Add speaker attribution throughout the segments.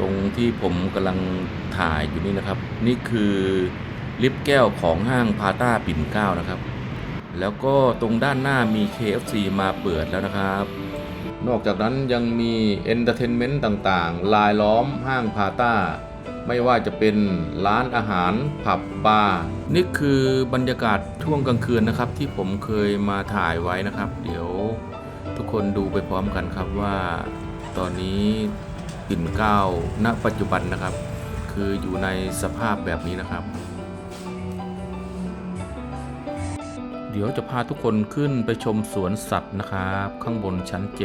Speaker 1: ตรงที่ผมกำลังถ่ายอยู่นี่นะครับ นี่คือลิฟต์แก้วของห้างพาต้าปิ่นเก้านะครับ แล้วก็ตรงด้านหน้ามี KFC มาเปิดแล้วนะครับ นอกจากนั้นยังมีเอนเตอร์เทนเมนต์ต่างๆ ลายล้อมห้างพาต้า ไม่ว่าจะเป็นร้านอาหารผับบาร์นี่คือบรรยากาศช่วงกลางคืนนะครับ ที่ผมเคยมาถ่ายไว้นะครับ เดี๋ยวทุกคนดูไปพร้อมกันครับว่า ตอนนี้ ปิ่นเก้าณปัจจุบันนะครับ คืออยู่ในสภาพแบบนี้นะครับ เดี๋ยวจะพาทุกคนขึ้นไปชมสวนสัตว์นะครับ ข้างบนชั้น 7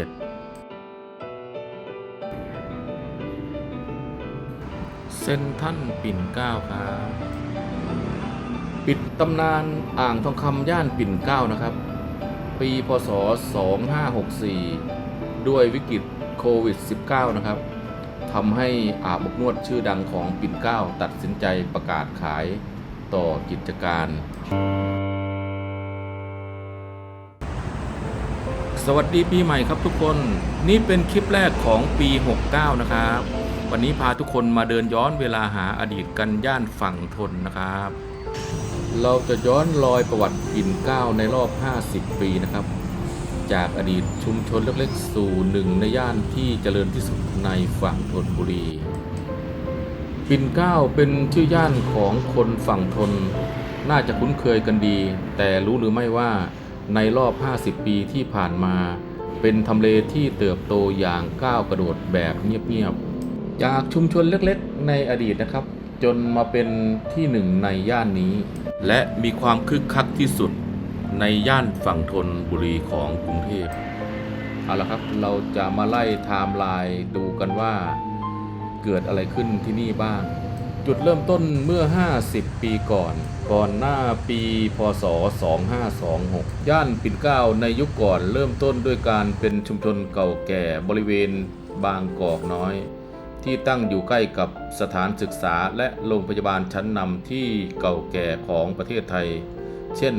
Speaker 1: เส้นท่านปิ่นเก้าครับปิดตำนานอ่างทองคำย่านปิ่นเก้านะครับ ปีพศ 2564 ด้วยวิกฤตโควิด -19 นะครับ ทำให้อาบอบนวดชื่อดังของปิ่นเก้าตัดสินใจประกาศขายต่อกิจการ สวัสดีปีใหม่ครับทุกคน นี่เป็นคลิปแรกของปี 69 นะครับ วันนี้พาทุกคนมาเดินย้อนเวลาหาอดีตกันย่านฝั่งทนนะครับ เราจะย้อนรอยประวัติปิ่นเก้าในรอบ 50 ปีนะครับ จากอดีตชุมชนเล็กๆ สู่หนึ่งในย่านที่เจริญที่สุดในฝั่งธนบุรี ปิ่นเก้าเป็นชื่อย่านของคนฝั่งทนน่าจะคุ้นเคยกันดี แต่รู้หรือไม่ว่าในรอบ 50 ปีที่ผ่านมา เป็นทำเลที่เติบโตอย่างก้าวกระโดดแบบเงียบๆ จากชุมชนเล็กๆ ในอดีตนะครับ จนมาเป็นที่หนึ่งในย่านนี้ และมีความคึกคักที่สุด ในย่านฝั่งทนบุรีของกรุงเทพเอาละครับเราจะมาไล่ไทม์ไลน์ดูกันว่าเกิดอะไรขึ้นที่นี่บ้าง จุดเริ่มต้นเมื่อ 50 ปีก่อน ก่อนหน้าปีพศ 2526 ย่านปิ่นเกล้าในยุคก่อนเริ่มต้นด้วยการเป็นชุมชนเก่าแก่บริเวณบางกอกน้อย ที่ตั้งอยู่ใกล้กับสถานศึกษาและโรงพยาบาลชั้นนำที่เก่าแก่ของประเทศไทย เช่น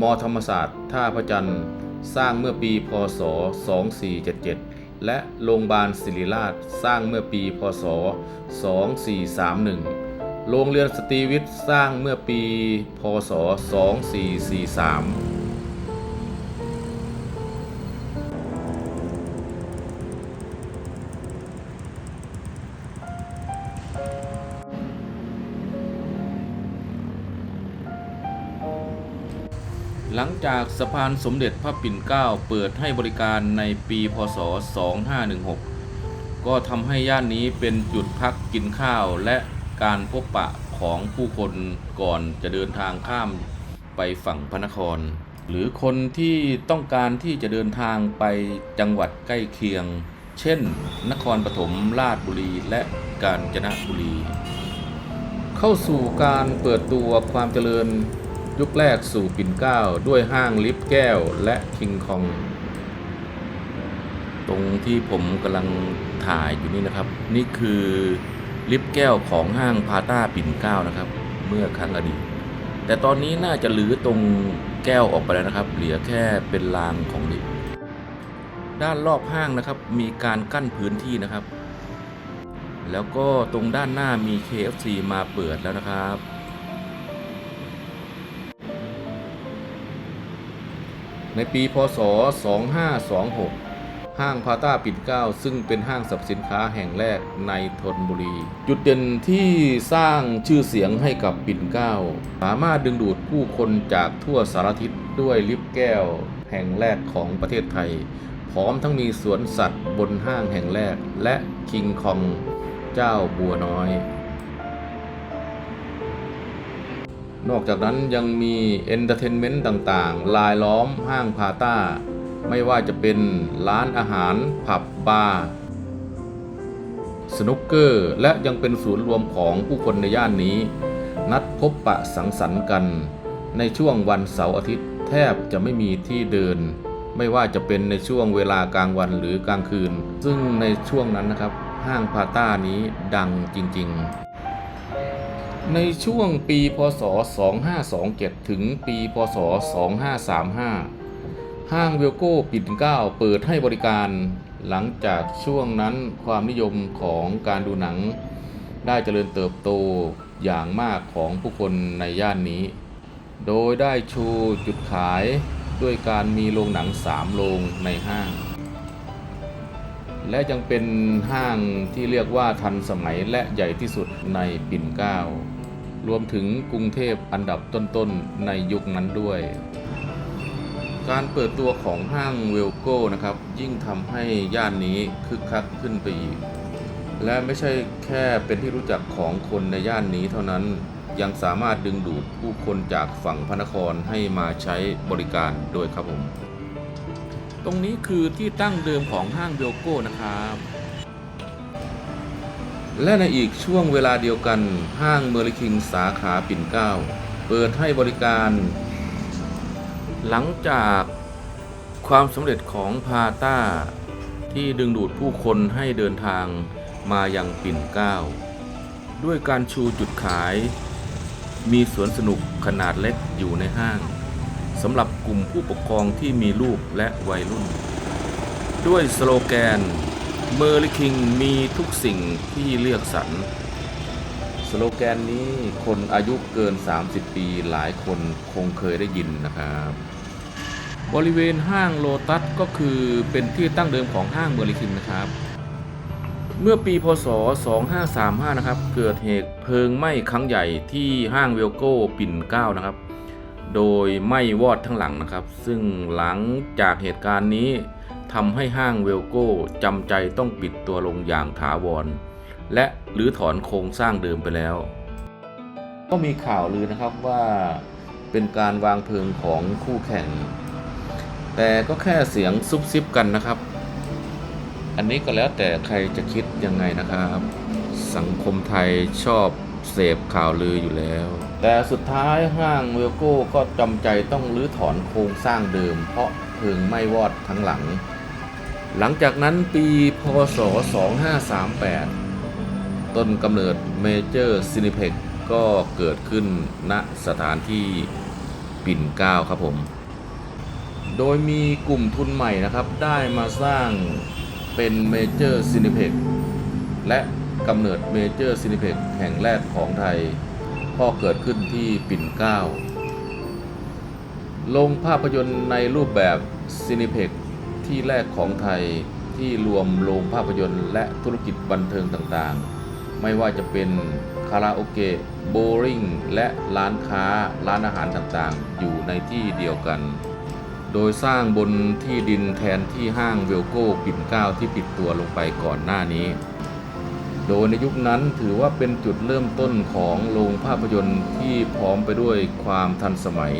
Speaker 1: มธรรมศาสตร์ ท่าพระจันทร์ สร้างเมื่อปี พศ 2477 และโรงพยาบาลศิริราช สร้างเมื่อปี พศ 2431 โรงเรียนสตรีวิทย์ สร้างเมื่อปี พศ 2443 จากสะพานสมเด็จพระปิ่นเกล้าเปิดให้บริการในปีพศ 2516 ก็ทำให้ย่านนี้เป็นจุดพักกินข้าวและการพบปะของผู้คนก่อนจะเดินทางข้ามไปฝั่งพระนคร หรือคนที่ต้องการที่จะเดินทางไปจังหวัดใกล้เคียง เช่น นครปฐมราชบุรีและกาญจนบุรี เข้าสู่การเปิดตัวความเจริญ ยุคแรกสู่ปิ่นเกล้าด้วยห้างลิฟต์แก้วและคิงคอง ตรงที่ผมกำลังถ่ายอยู่นี่นะครับ นี่คือลิฟต์แก้วของห้างพาต้าปิ่นเกล้านะครับ เมื่อครั้งอดีต แต่ตอนนี้น่าจะรื้อตรงแก้วออกไปแล้วนะครับ เหลือแค่เป็นรางของลิฟต์ด้านรอบห้างนะครับ มีการกั้นพื้นที่นะครับ แล้วก็ตรงด้านหน้ามี KFC มาเปิดแล้วนะครับ ในปีพศ 2526 ห้างพาต้าปิ่นเกล้าซึ่งเป็นห้างสรรพสินค้าแห่งแรกในธนบุรี จุดเด่นที่สร้างชื่อเสียงให้กับปิ่นเกล้าสามารถดึงดูดผู้คนจากทั่วสารทิศด้วยลิฟต์แก้วแห่งแรกของประเทศไทย พร้อมทั้งมีสวนสัตว์บนห้างแห่งแรกและคิงคองเจ้าบัวน้อย นอกจากนั้นยังมีเอนเตอร์เทนเมนต์ต่างๆ ลายล้อมห้างพาต้า ไม่ว่าจะเป็นร้านอาหาร ผับบาร์สนุกเกอร์ และยังเป็นศูนย์รวมของผู้คนในย่านนี้ นัดพบปะสังสรรค์กัน ในช่วงวันเสาร์อาทิตย์ แทบจะไม่มีที่เดิน ไม่ว่าจะเป็นในช่วงเวลากลางวันหรือกลางคืน ซึ่งในช่วงนั้นนะครับ ห้างพาต้านี้ดังจริง ๆ ในช่วงปีพศ 2527 ถึงปีพศ 2535 ห้างเวลโก้ปิ่นเกล้าเปิดให้บริการหลังจากช่วงนั้นความนิยมของการดูหนัง ได้เจริญเติบโตอย่างมากของผู้คนในย่านนี้ โดยได้ชูจุดขายด้วยการมีโรงหนังสามโรงในห้าง และยังเป็นห้างที่เรียกว่าทันสมัยและใหญ่ที่สุดในปิ่นเกล้า รวมถึงกรุงเทพอันดับต้นๆ ในยุคนั้นด้วย การเปิดตัวของห้างเวลโก้นะครับ ยิ่งทำให้ย่านนี้คึกคักขึ้นไปอีก และไม่ใช่แค่เป็นที่รู้จักของคนในย่านนี้เท่านั้นยังสามารถดึงดูดผู้คนจากฝั่งพระนครให้มาใช้บริการด้วยครับผม ตรงนี้คือที่ตั้งเดิมของห้างเวลโก้นะครับ และในอีกช่วงเวลาเดียวกัน ห้างเมอริคิงสาขาปิ่นเกล้าเปิดให้บริการ หลังจากความสำเร็จของพาต้า ที่ดึงดูดผู้คนให้เดินทางมายังปิ่นเกล้าด้วยการชูจุดขาย มีสวนสนุกขนาดเล็กอยู่ในห้างสำหรับกลุ่มผู้ปกครองที่มีลูกและวัยรุ่น ด้วยสโลแกน เมอร์ลิคิงมีทุกสิ่งที่เลือกสรรสโลแกนนี้คนอายุเกิน 30 ปีหลายคนคงเคยได้ยินนะครับ บริเวณห้างโลตัสก็คือเป็นที่ตั้งเดิมของห้างเมอร์ลิคิงนะครับ เมื่อปีพศ 2535 นะครับ เกิดเหตุเพลิงไหม้ครั้งใหญ่ที่ห้างเวลโก้ปิ่นเก้านะครับ โดยไหม้วอดทั้งหลังนะครับ ซึ่งหลังจากเหตุการณ์นี้ ทำให้ห้างเวลโก้จำใจต้องปิดตัวลงอย่างถาวร และหรือถอนโครงสร้างเดิมไปแล้ว ก็มีข่าวลือนะครับว่าเป็นการวางเพลิงของคู่แข่ง แต่ก็แค่เสียงซุบซิบกันนะครับ อันนี้ก็แล้วแต่ใครจะคิดยังไงนะครับ สังคมไทยชอบเสพข่าวลืออยู่แล้ว แต่สุดท้ายห้างเวลโก้ก็จำใจต้องรื้อถอนโครงสร้างเดิม เพราะเพลิงไหม้วอดทั้งหลัง หลังจากนั้นปีพศ 2538 ต้นกำเนิดเมเจอร์ซินิเพ็กก็เกิดขึ้นณสถานที่ปิ่นเกล้าครับผม โดยมีกลุ่มทุนใหม่นะครับ ได้มาสร้างเป็นเมเจอร์ซินิเพ็กและกำเนิดเมเจอร์ซินิเพ็กแห่งแรกของไทยก็เกิดขึ้นที่ปิ่นเกล้าโรงภาพยนตร์ในรูปแบบซินิเพ็ก ที่แรกของไทยที่รวมโรงภาพยนตร์และธุรกิจบันเทิงต่างๆ ไม่ว่าจะเป็นคาราโอเกะโบลิ่งและร้านค้าร้านอาหารต่างๆ อยู่ในที่เดียวกัน โดยสร้างบนที่ดินแทนที่ห้างเวลโก้ปิ่นเกล้าที่ปิดตัวลงไปก่อนหน้านี้ โดยในยุคนั้นถือว่าเป็นจุดเริ่มต้นของโรงภาพยนตร์ที่พร้อมไปด้วยความทันสมัย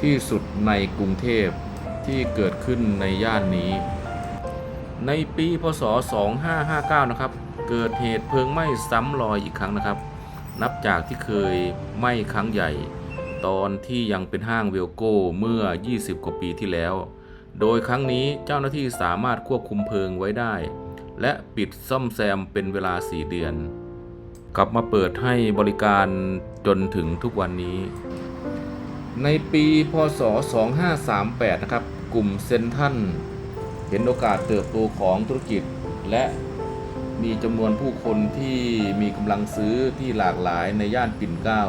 Speaker 1: ที่สุดในกรุงเทพ ที่เกิดขึ้นในย่านนี้ ในปีพศ 2559 นะครับ เกิดเหตุเพลิงไหม้ซ้ำรอยอีกครั้งนะครับ นับจากที่เคยไหม้ครั้งใหญ่ ตอนที่ยังเป็นห้างเวลโก้เมื่อ 20 กว่าปีที่แล้ว โดยครั้งนี้เจ้าหน้าที่สามารถควบคุมเพลิงไว้ได้ และปิดซ่อมแซมเป็นเวลา 4 เดือน กลับมาเปิดให้บริการจนถึงทุกวันนี้ ในปีพศ 2538 นะครับ กลุ่มเซนทันเห็นโอกาสเติบโตของธุรกิจ และมีจำนวนผู้คนที่มีกำลังซื้อที่หลากหลายในย่านปิ่นเกล้า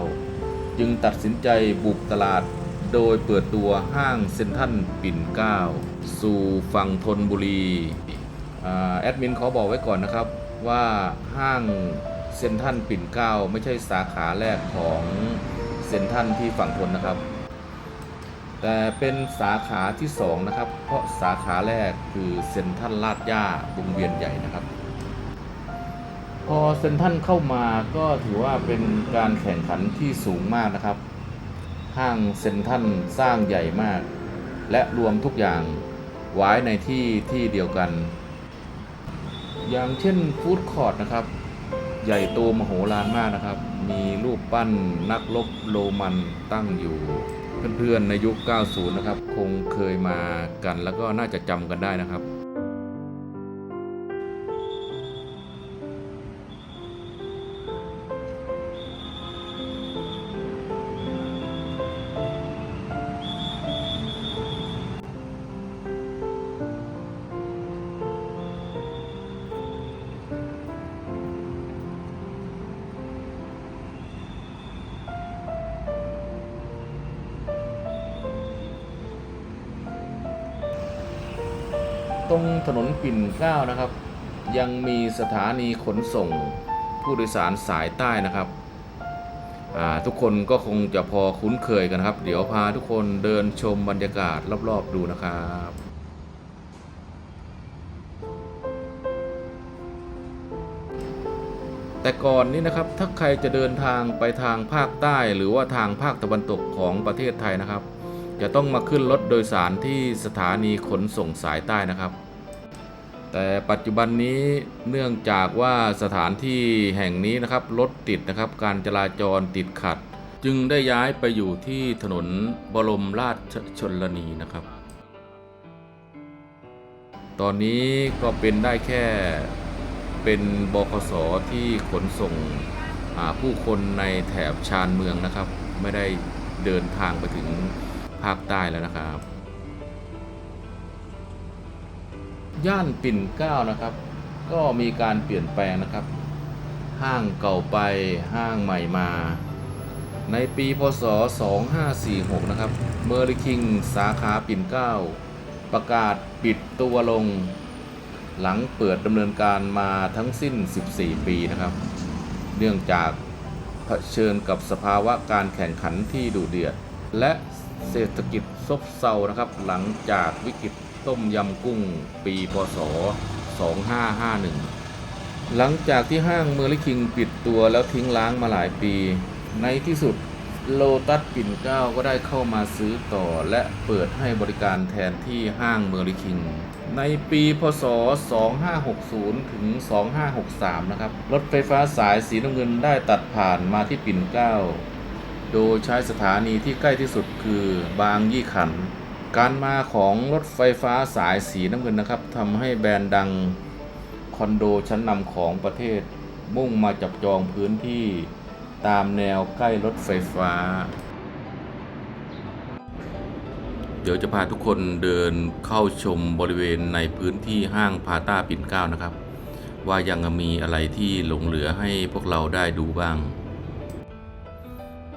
Speaker 1: จึงตัดสินใจบุกตลาดโดยเปิดตัวห้างเซนทันปิ่นเกล้า สู่ฝั่งธนบุรีอแอดมินขอบอกไว้ก่อนนะครับว่าห้างเซนทันปิ่นเกล้าไม่ใช่สาขาแรกของเซนทันที่ฝั่งทนนะครับ แต่เป็นสาขาที่2นะครับ เพราะสาขาแรกคือเซ็นทรัลลาดย่าวงเวียนใหญ่นะครับ พอเซ็นทรัลเข้ามาก็ถือว่าเป็นการแข่งขันที่สูงมากนะครับ ห้างเซ็นทรัลสร้างใหญ่มาก และรวมทุกอย่างไว้ในที่ที่เดียวกัน อย่างเช่นฟู้ดคอร์ทนะครับ ใหญ่โตมโหฬารมากนะครับ มีรูปปั้นนักรบโรมันตั้งอยู่ เพื่อนๆในยุค 90 นะครับ คงเคยมากันแล้วก็น่าจะจำกันได้นะครับ ตรงถนนปิ่นเกล้านะครับ ยังมีสถานีขนส่งผู้โดยสารสายใต้นะครับ ทุกคนก็คงจะพอคุ้นเคยกันครับ เดี๋ยวพาทุกคนเดินชมบรรยากาศรอบๆดูนะครับแต่ก่อนนี้นะครับถ้าใครจะเดินทางไปทางภาคใต้หรือว่าทางภาคตะวันตกของประเทศไทยนะครับ จะต้องมาขึ้นรถโดยสารที่สถานีขนส่งสายใต้นะครับ แต่ปัจจุบันนี้เนื่องจากว่าสถานที่แห่งนี้นะครับรถติดนะครับการจราจรติดขัด จึงได้ย้ายไปอยู่ที่ถนนบรมราชชนนีนะครับ ตอนนี้ก็เป็นได้แค่เป็นบคสที่ขนส่งผู้คนในแถบชานเมืองนะครับ ไม่ได้เดินทางไปถึง ภาคใต้แล้วนะครับ ย่านปิ่นเก้านะครับ ก็มีการเปลี่ยนแปลงนะครับ ห้างเก่าไปห้างใหม่มา ในปีพศ 2546 นะครับเมอร์คิงสาขาปิ่นเก้าประกาศปิดตัวลงหลังเปิดดำเนินการมาทั้งสิ้น 14 ปีนะครับ เนื่องจากเผชิญกับสภาวะการแข่งขันที่ดุเดือด และ เศรษฐกิจซบเซานะครับ หลังจากวิกฤตต้มยำกุ้งปีพศ 2551 หลังจากที่ห้างเมอร์ลิคิงปิดตัวแล้วทิ้งล้างมาหลายปี ในที่สุดโลตัสปิ่นเก้าก็ได้เข้ามาซื้อต่อและเปิดให้บริการแทนที่ห้างเมอร์ลิคิง ในปีพศ 2560 ถึง 2563 นะครับ รถไฟฟ้าสายสีน้ำเงินได้ตัดผ่านมาที่ปิ่นเก้า โดยใช้สถานีที่ใกล้ที่สุดคือบางยี่ขัน การมาของรถไฟฟ้าสายสีน้ำเงินนะครับทำให้แบรนด์ดังคอนโดชั้นนำของประเทศ มุ่งมาจับจองพื้นที่ตามแนวใกล้รถไฟฟ้า เดี๋ยวจะพาทุกคนเดินเข้าชมบริเวณในพื้นที่ห้างพาต้าปิ่นเกล้านะครับ ว่ายังมีอะไรที่หลงเหลือให้พวกเราได้ดูบ้าง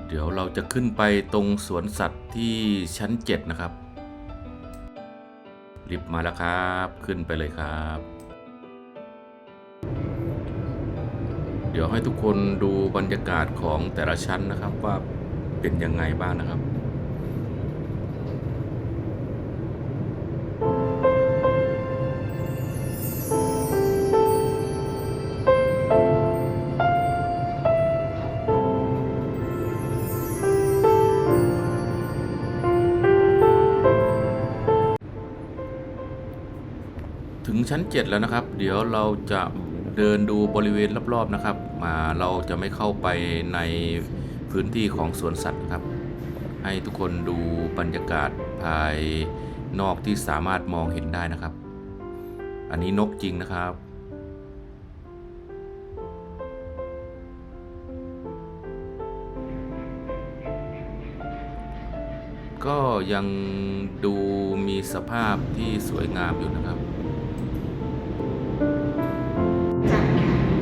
Speaker 1: เดี๋ยวเราจะขึ้นไปตรงสวนสัตว์ที่ชั้น 7 นะครับ ลิฟต์มาแล้วครับ ขึ้นไปเลยครับ เดี๋ยวให้ทุกคนดูบรรยากาศของแต่ละชั้นนะครับว่าเป็นยังไงบ้างนะครับ 7 แล้วนะครับ เดี๋ยวเราจะเดินดูบริเวณรอบๆนะครับ มาเราจะไม่เข้าไปในพื้นที่ของสวนสัตว์ครับ ให้ทุกคนดูบรรยากาศภายนอกที่สามารถมองเห็นได้นะครับ อันนี้นกจริงนะครับก็ยังดูมีสภาพที่สวยงามอยู่นะครับ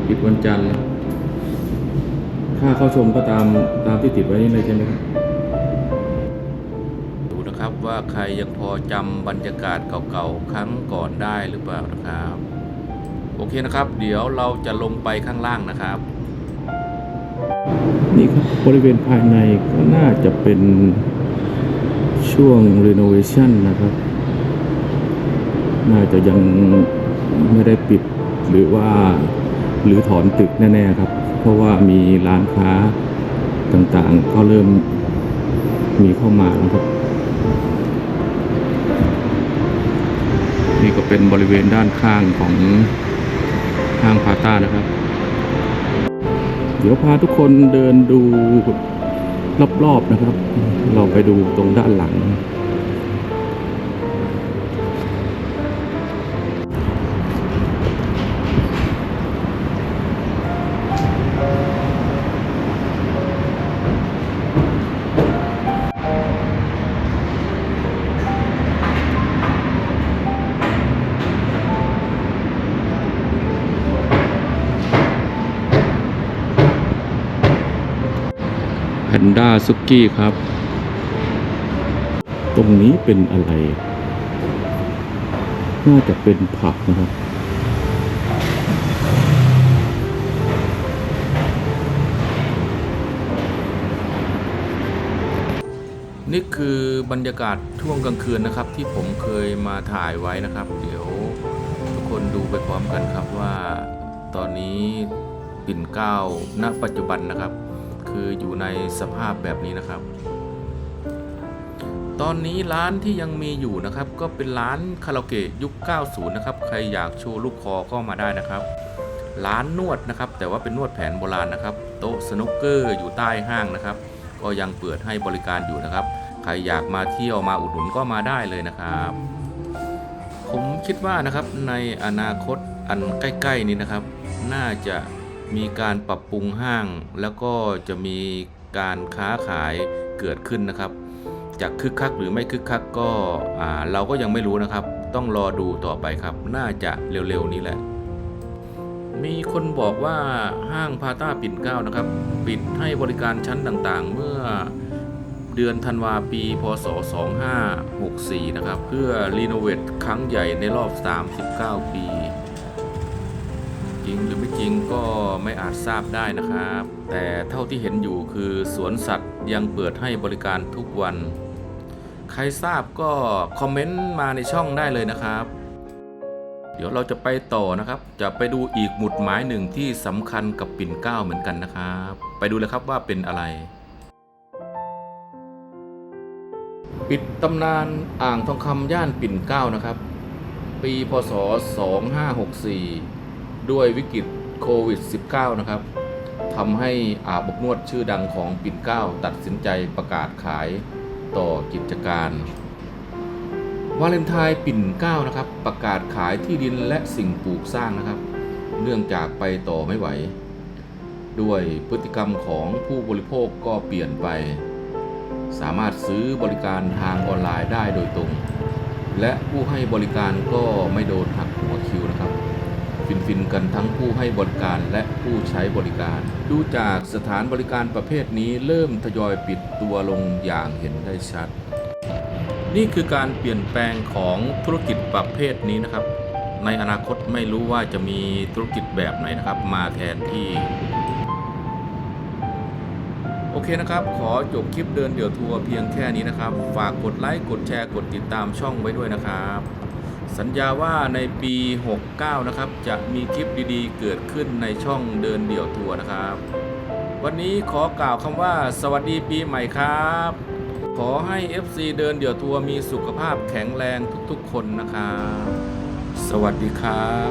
Speaker 1: ปิดวันจันทร์ค่าเข้าชมก็ตามตามที่ติดไว้นี่เลยใช่ไหมครับดูนะครับว่าใครยังพอจำบรรยากาศเก่าๆครั้งก่อนได้หรือเปล่านะครับ โอเคนะครับ เดี๋ยวเราจะลงไปข้างล่างนะครับ
Speaker 2: นี่ครับบริเวณภายในก็น่าจะเป็นช่วงรีโนเวชั่นนะครับ น่าจะยังไม่ได้ปิดหรือว่า หรือถอนตึกแน่ๆครับ เพราะว่ามีร้านค้าต่างๆ ก็เริ่มมีเข้ามานะครับ นี่ก็เป็นบริเวณด้านข้างของห้างพาต้านะครับ เดี๋ยวพาทุกคนเดินดูรอบๆนะครับ เราไปดูตรงด้านหลัง นด้าซุกี้ครับ ตรงนี้เป็นอะไร น่าจะเป็นผับนะครับ
Speaker 1: นี่คือบรรยากาศช่วงกลางคืนนะครับ ที่ผมเคยมาถ่ายไว้นะครับ เดี๋ยวทุกคนดูไปพร้อมกันครับว่าตอนนี้ปิ่นเก้าณปัจจุบันนะครับ คืออยู่ในสภาพแบบนี้นะครับ ตอนนี้ร้านที่ยังมีอยู่นะครับ ก็เป็นร้านคาราโอเกะยุค 90 นะครับ ใครอยากโชว์ลูกคอก็มาได้นะครับ ร้านนวดนะครับ แต่ว่าเป็นนวดแผนโบราณนะครับ โต๊ะสนุกเกอร์อยู่ใต้ห้างนะครับ ก็ยังเปิดให้บริการอยู่นะครับ ใครอยากมาเที่ยวมาอุดหนุนก็มาได้เลยนะครับผมคิดว่านะครับในอนาคตอันใกล้ ๆ นี้นะครับ น่าจะ มีการปรับปรุงห้าง แล้วก็จะมีการค้าขายเกิดขึ้นนะครับจะคึกคักหรือไม่คึกคักก็เราก็ยังไม่รู้นะครับ ต้องรอดูต่อไปครับ น่าจะเร็วๆนี้แหละ มีคนบอกว่าห้างพาต้าปิ่นเก้านะครับ ปิดให้บริการชั้นต่างๆ เมื่อเดือนธันวาปี พศ 2564 นะครับ เพื่อรีโนเวทครั้งใหญ่ในรอบ 39 ปี จริงหรือไม่จริงก็ไม่อาจทราบได้นะครับ แต่เท่าที่เห็นอยู่คือสวนสัตว์ยังเปิดให้บริการทุกวัน ใครทราบก็คอมเมนต์มาในช่องได้เลยนะครับ เดี๋ยวเราจะไปต่อนะครับ จะไปดูอีกหมุดหมายหนึ่งที่สำคัญกับปิ่นเกล้าเหมือนกันนะครับ ไปดูเลยครับว่าเป็นอะไร ปิดตำนานอ่างทองคำย่านปิ่นเกล้านะครับ ปีพศ 2564 ด้วยวิกฤตโควิด -19 นะครับทำให้อาบอบนวดชื่อดังของปิ่นเก้าตัดสินใจประกาศขายต่อกิจการวาเลนไทน์ปิ่นเก้านะครับ ประกาศขายที่ดินและสิ่งปลูกสร้างนะครับ เนื่องจากไปต่อไม่ไหว ด้วยพฤติกรรมของผู้บริโภคก็เปลี่ยนไป สามารถซื้อบริการทางออนไลน์ได้โดยตรง และผู้ให้บริการก็ไม่โดนหักหัวคิวนะครับ ฟินๆกันทั้งผู้ให้บริการและผู้ใช้บริการ ดูจากสถานบริการประเภทนี้เริ่มทยอยปิดตัวลงอย่างเห็นได้ชัด นี่คือการเปลี่ยนแปลงของธุรกิจประเภทนี้นะครับ ในอนาคตไม่รู้ว่าจะมีธุรกิจแบบไหนนะครับ มาแทนที่โอเคนะครับ ขอจบคลิปเดินเดี่ยวทัวร์เพียงแค่นี้นะครับ ฝากกดไลค์ กดแชร์ กดติดตามช่องไว้ด้วยนะครับ สัญญาว่าในปี 69 นะครับ จะมีคลิปดีๆ เกิดขึ้นในช่องเดินเดี่ยวทัวร์นะครับ วันนี้ขอกล่าวคำว่า สวัสดีปีใหม่ครับ ขอให้ FC เดินเดี่ยวทัวร์มีสุขภาพแข็งแรงทุกๆ คนนะครับ สวัสดีครับ